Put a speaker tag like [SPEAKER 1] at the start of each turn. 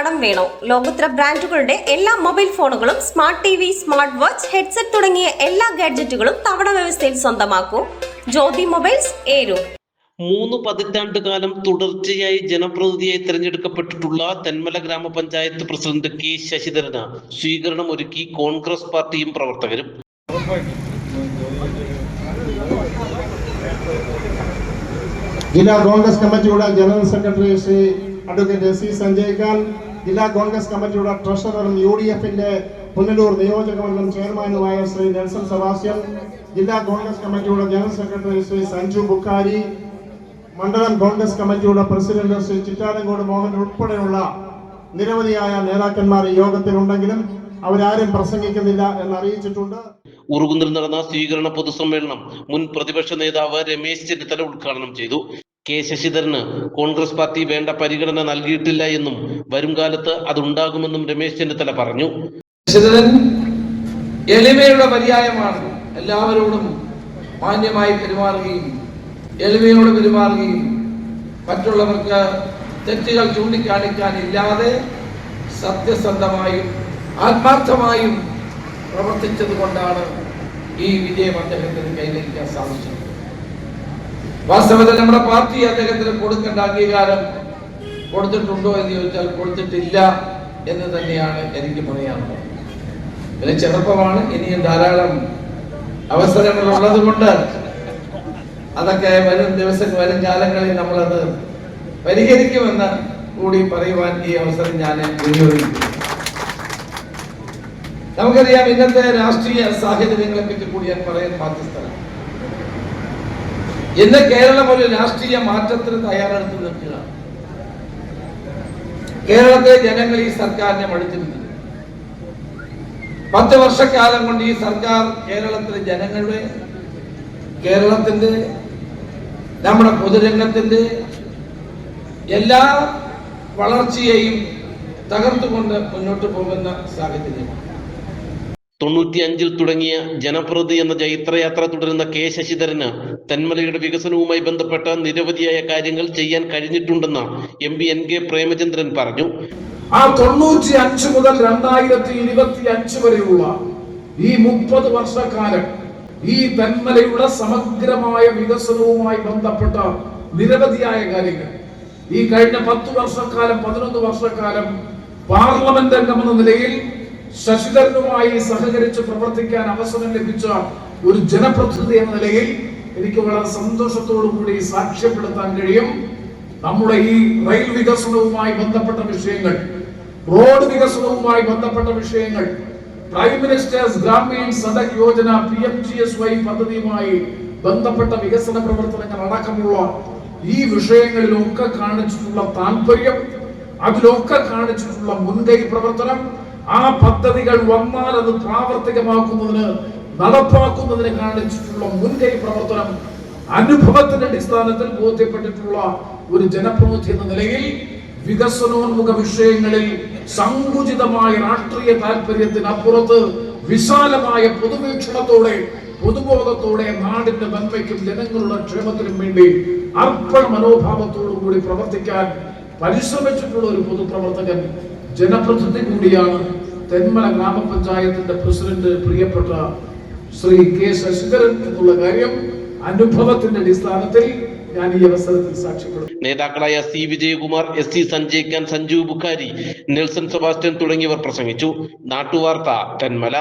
[SPEAKER 1] കടം വേണോ ലോകോത്തര ബ്രാൻഡുകളുടെ എല്ലാ മൊബൈൽ ഫോണുകളും smart T V smart watch headset തുടങ്ങിയ എല്ലാ ഗാഡ്ജറ്റുകളും തവണ വ്യവസ്ഥയിൽ സ്വന്തമാക്കൂ ജ്യോതി മൊബൈൽസ് ഏരു
[SPEAKER 2] മൂന്ന് പതിറ്റാണ്ട് കാലം തുടർച്ചയായി ജനപ്രതിനിധിയായി തിരഞ്ഞെടുക്കപ്പെട്ടിട്ടുള്ള തെന്മല ഗ്രാമപഞ്ചായത്ത് പ്രസിഡന്റ് കെ ശശിധരന് സ്വീകരണം ഒരുക്കി കോൺഗ്രസ് പാർട്ടിയും പ്രവർത്തകരും ജില്ലാ കോൺഗ്രസ് കമ്മിറ്റിയുടെ general secretary Shri advocate S C Sanjay ജില്ലാ കോൺഗ്രസ് കമ്മിറ്റിയുടെ ട്രഷററും യു ഡി എഫിന്റെ പുനലൂർ നിയോജകമണ്ഡലം ചെയർമാനുമായ ശ്രീ നെൽസൺ സെബാസ്റ്റ്യൻ ജില്ലാ കോൺഗ്രസ് കമ്മിറ്റിയുടെ ജനറൽ സെക്രട്ടറി ശ്രീ സഞ്ജു ബുക്കാരി മണ്ഡലം കോൺഗ്രസ് കമ്മിറ്റിയുടെ പ്രസിഡന്റ് ശ്രീ ചിറ്റാലങ്കോട് മോഹൻ ഉൾപ്പെടെയുള്ള നിരവധിയായ നേതാക്കന്മാർ യോഗത്തിലുണ്ടെങ്കിലും അവരാരും പ്രസംഗിക്കുന്നില്ല എന്ന് അറിയിച്ചിട്ടുണ്ട് ഉറുകുന്നിൽ നടന്ന സ്വീകരണ പൊതുസമ്മേളനം മുൻ പ്രതിപക്ഷ നേതാവ് രമേശ് ചെന്നിത്തല ഉദ്ഘാടനം ചെയ്തു കെ ശശിധരന് കോൺഗ്രസ് പാർട്ടി വേണ്ട പരിഗണന നൽകിയിട്ടില്ല എന്നും വരും കാലത്ത് അതുണ്ടാകുമെന്നും രമേശ് ചെന്നിത്തല പറഞ്ഞു
[SPEAKER 1] ശശിധരൻ എളിമയുടെ പര്യായമാണ് എല്ലാവരോടും മാന്യമായി പെരുമാറുകയും എളിമയോട് പെരുമാറുകയും മറ്റുള്ളവർക്ക് തെറ്റുകൾ ഇല്ലാതെ സത്യസന്ധമായും ആത്മാർത്ഥമായും പ്രവർത്തിച്ചത് കൊണ്ടാണ് ഈ വിജയം അദ്ദേഹത്തിന് കൈവരിക്കാൻ സാധിച്ചത് വാസ്തവത്തിൽ നമ്മുടെ പാർട്ടി അദ്ദേഹത്തിന് കൊടുക്കേണ്ട അംഗീകാരം കൊടുത്തിട്ടുണ്ടോ എന്ന് ചോദിച്ചാൽ കൊടുത്തിട്ടില്ല എന്ന് തന്നെയാണ് എനിക്ക് പറയാനുള്ളത് പിന്നെ ചെറുപ്പമാണ് ഇനിയും ധാരാളം അവസരങ്ങൾ ഉള്ളത് കൊണ്ട് അതൊക്കെ വരും ദിവസം വരും കാലങ്ങളിൽ നമ്മളത് പരിഹരിക്കുമെന്ന് കൂടി പറയുവാൻ ഈ അവസരം ഞാൻ നമുക്കറിയാം ഇന്നത്തെ രാഷ്ട്രീയ സാഹചര്യങ്ങളെ പറ്റി കൂടി ഞാൻ പറയാൻ പാകിസ്ഥാനാണ് ഇന്ന് കേരളം ഒരു രാഷ്ട്രീയ മാറ്റത്തിന് തയ്യാറെടുത്ത് നിൽക്കുക കേരളത്തെ ജനങ്ങൾ ഈ സർക്കാരിനെ മടുത്തിരുന്നു പത്ത് വർഷക്കാലം കൊണ്ട് ഈ സർക്കാർ കേരളത്തിലെ ജനങ്ങളുടെ കേരളത്തിന്റെ നമ്മുടെ പൊതുരംഗത്തിന്റെ എല്ലാ വളർച്ചയെയും തകർത്തുകൊണ്ട് മുന്നോട്ട് പോകുന്ന
[SPEAKER 2] സാഹചര്യമാണ് അഞ്ചിൽ തുടങ്ങിയ ജനപ്രതി എന്ന ജൈത്രയാത്ര തുടരുന്ന കെ ശശിധരന് തെന്മലയുടെ വികസനവുമായി ബന്ധപ്പെട്ട നിരവധിയായ കാര്യങ്ങൾ ചെയ്യാൻ കഴിഞ്ഞിട്ടുണ്ടെന്ന് M P N K Premachandran പറഞ്ഞു
[SPEAKER 3] ആ തൊണ്ണൂറ്റി അഞ്ച് മുതൽ രണ്ടായിരത്തി ഇരുപത്തി അഞ്ച് വരെയുള്ള ഈ മുപ്പത് വർഷക്കാലം ഈ തെന്മലയുടെ സമഗ്രമായ വികസനവുമായി ബന്ധപ്പെട്ട നിരവധിയായ കാര്യങ്ങൾ ഈ കഴിഞ്ഞ പത്ത് വർഷക്കാലം പതിനൊന്ന് വർഷക്കാലം പാർലമെന്റ് അംഗമെന്ന നിലയിൽ ശശിധരനുമായി സഹകരിച്ച് പ്രവർത്തിക്കാൻ അവസരം ലഭിച്ച ഒരു ജനപ്രതിനിധി എന്ന നിലയിൽ എനിക്ക് വളരെ സന്തോഷത്തോടു കൂടി സാക്ഷ്യപ്പെടുത്താൻ കഴിയും നമ്മുടെ ഈ റെയിൽ വികസനവുമായി ബന്ധപ്പെട്ട വിഷയങ്ങൾ റോഡ് വികസനവുമായി ബന്ധപ്പെട്ട വിഷയങ്ങൾ prime minister's Gramin Sadak Yojana P M G S Y പദ്ധതിയുമായി ബന്ധപ്പെട്ട വികസന പ്രവർത്തനങ്ങൾ അടക്കമുള്ള ഈ വിഷയങ്ങളിലൊക്കെ കാണിച്ചിട്ടുള്ള താല്പര്യം അതിലൊക്കെ കാണിച്ചിട്ടുള്ള മുൻകൈ പ്രവർത്തനം ആ പദ്ധതികൾ വന്നാൽ അത് പ്രാവർത്തികമാക്കുന്നതിന് നടപ്പാക്കുന്നതിന് കാണിച്ചിട്ടുള്ള മുൻകൈ പ്രവർത്തനം അനുഭവത്തിന്റെ അടിസ്ഥാനത്തിൽ ബോധ്യപ്പെട്ടിട്ടുള്ള ഒരു ജനപ്രതിനിധി എന്ന നിലയിൽ വികസനോന്മുഖ വിഷയങ്ങളിൽ സങ്കുചിതമായ രാഷ്ട്രീയ താല്പര്യത്തിനപ്പുറത്ത് വിശാലമായ പൊതുവീക്ഷണത്തോടെ പൊതുബോധത്തോടെ നാടിന്റെ നന്മയ്ക്കും ജനങ്ങളുടെ ക്ഷേമത്തിനും വേണ്ടി അർപ്പണ മനോഭാവത്തോടു കൂടി പ്രവർത്തിക്കാൻ പരിശ്രമിച്ചിട്ടുള്ള ഒരു പൊതുപ്രവർത്തകൻ ജനപ്രതിനിധി കൂടിയാണ് തെന്മല ഗ്രാമപഞ്ചായത്തിന്റെ പ്രസിഡന്റ് പ്രിയപ്പെട്ട ശ്രീ കെ ശശിധരൻ എന്നുള്ള കാര്യം അനുഭവത്തിന്റെ അടിസ്ഥാനത്തിൽ ഞാൻ ഈ അവസരത്തിൽ സാക്ഷ്യപ്പെടും
[SPEAKER 2] നേതാക്കളായ C Vijayakumar S C Sanjay Khan Sanju Bukhari Nelson Sebastian തുടങ്ങിയവർ പ്രസംഗിച്ചു നാട്ടുവാർത്ത തെന്മല